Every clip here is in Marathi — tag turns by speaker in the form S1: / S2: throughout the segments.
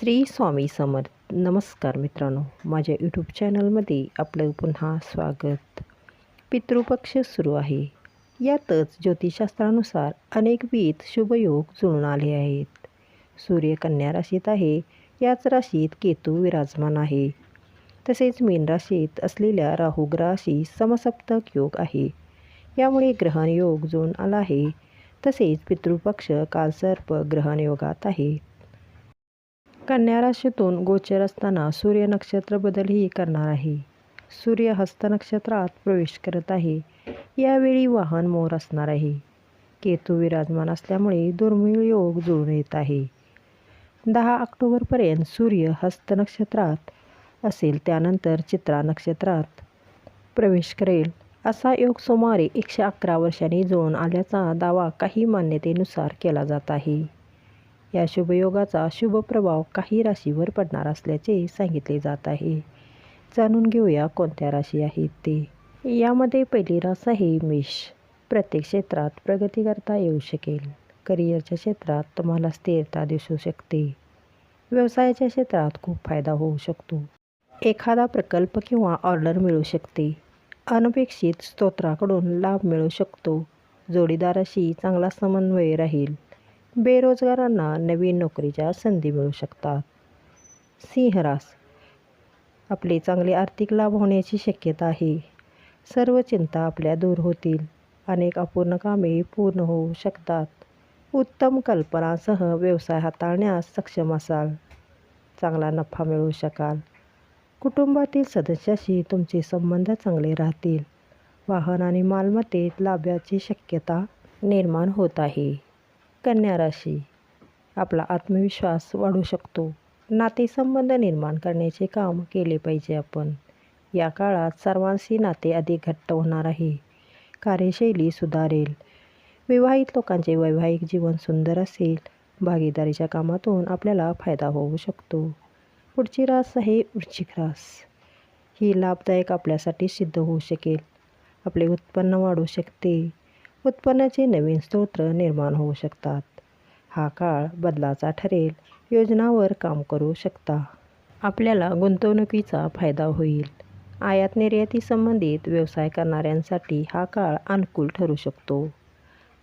S1: श्री स्वामी समर्थ. नमस्कार मित्रांनो माझ्या यूट्यूब चॅनलमध्ये आपलं पुन्हा स्वागत. पितृपक्ष सुरू आहे. यातच ज्योतिषशास्त्रानुसार अनेकविध शुभयोग जुळून आले आहेत. सूर्य कन्या राशीत आहे याच राशीत केतू विराजमान आहे. तसेच मीन राशीत असलेल्या राहुग्रहाशी समसप्तक योग आहे. यामुळे ग्रहणयोग जुळून आला आहे. तसेच पितृपक्ष कालसर्प ग्रहणयोगात आहे. कन्या राशीतून गोचर असताना सूर्य नक्षत्र बदलही करणार आहे. सूर्य हस्त नक्षत्रात प्रवेश करत आहे. यावेळी वाहन मोर असणार आहे. केतू विराजमान असल्यामुळे दुर्मिळ योग जुळून येत आहे. दहा ऑक्टोबरपर्यंत सूर्य हस्त नक्षत्रात असेल त्यानंतर चित्रा नक्षत्रात प्रवेश करेल. असा योग सुमारे एकशे अकरा वर्षांनी जुळून आल्याचा दावा काही मान्यतेनुसार केला जात आहे. या शुभयोगाचा शुभ प्रभाव काही राशीवर पडणार असल्याचे सांगितले जात आहे. जाणून घेऊया कोणत्या राशी आहेत ते. यामध्ये पहिली रास आहे मेष. प्रत्येक क्षेत्रात प्रगती करता येऊ शकेल. करिअरच्या क्षेत्रात तुम्हाला स्थिरता दिसू शकते. व्यवसायाच्या क्षेत्रात खूप फायदा होऊ शकतो. एखादा प्रकल्प किंवा ऑर्डर मिळू शकते. अनपेक्षित स्तोत्राकडून लाभ मिळू शकतो. जोडीदाराशी चांगला समन्वय राहील. बेरोजगारांना नवीन नोकरीच्या संधी मिळू शकतात. सिंहरास आपले चांगले आर्थिक लाभ होण्याची शक्यता आहे. सर्व चिंता आपल्या दूर होतील. अनेक अपूर्ण कामे पूर्ण होऊ शकतात. उत्तम कल्पनासह व्यवसाय हाताळण्यास सक्षम असाल. चांगला नफा मिळवू शकाल. कुटुंबातील सदस्याशी तुमचे संबंध चांगले राहतील. वाहन आणि मालमत्तेत लाभाची शक्यता निर्माण होत आहे. कन्या राशी आपला आत्मविश्वास वाढू शकतो. नातेसंबंध निर्माण करण्याचे काम केले पाहिजे आपण. या काळात सर्वांशी नाते अधिक घट्ट होणार आहे. कार्यशैली सुधारेल. विवाहित लोकांचे वैवाहिक जीवन सुंदर असेल. भागीदारीच्या कामातून आपल्याला फायदा होऊ शकतो. पुढची रास आहे वृश्चिक रास. ही लाभदायक आपल्यासाठी सिद्ध होऊ शकेल. आपले उत्पन्न वाढू शकते. उत्पन्नाचे नवीन स्तोत्र निर्माण होऊ शकतात. हा काळ बदलाचा ठरेल. योजनावर काम करू शकता. आपल्याला गुंतवणुकीचा फायदा होईल. आयात निर्यातीसंबंधित व्यवसाय करणाऱ्यांसाठी हा काळ अनुकूल ठरू शकतो.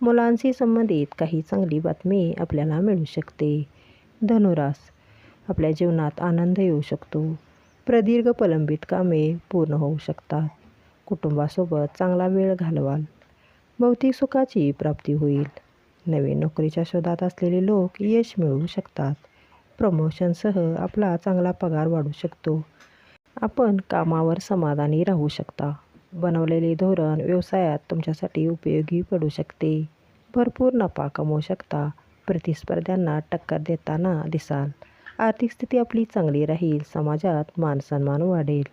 S1: मुलांशी संबंधित काही चांगली बातमी आपल्याला मिळू शकते. धनुरास आपल्या जीवनात आनंद येऊ शकतो. प्रदीर्घ प्रलंबित कामे पूर्ण होऊ शकतात. कुटुंबासोबत चांगला वेळ घालवाल. भौतिक सुखाची प्राप्ती होईल. नवीन नोकरीच्या शोधात असलेले लोक यश मिळवू शकतात. प्रमोशनसह आपला चांगला पगार वाढू शकतो. आपण कामावर समाधानी राहू शकता. बनवलेले धोरण व्यवसायात तुमच्यासाठी उपयोगी पडू शकते. भरपूर नफा कमवू शकता. प्रतिस्पर्ध्यांना टक्कर देताना दिसाल. आर्थिक स्थिती आपली चांगली राहील. समाजात मानसन्मान वाढेल.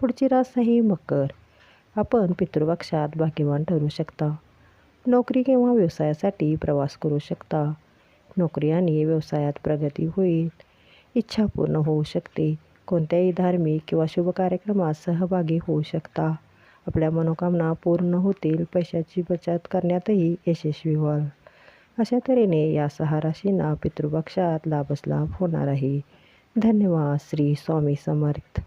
S1: पुढची रास आहे मकर. आपण पितृपक्षात भाग्यवान ठरू शकता. नोकरी किंवा व्यवसायासाठी प्रवास करू शकता. नोकरी आणि व्यवसायात प्रगती होईल. इच्छा पूर्ण होऊ शकते. कोणत्याही धार्मिक किंवा शुभ कार्यक्रमात सहभागी होऊ शकता. आपल्या मनोकामना पूर्ण होतील. पैशाची बचत करण्यातही यशस्वी व्हाल. अशा तऱ्हेने या सहा राशींना पितृपक्षात लाभच लाभ होणार आहे. धन्यवाद. श्री स्वामी समर्थ.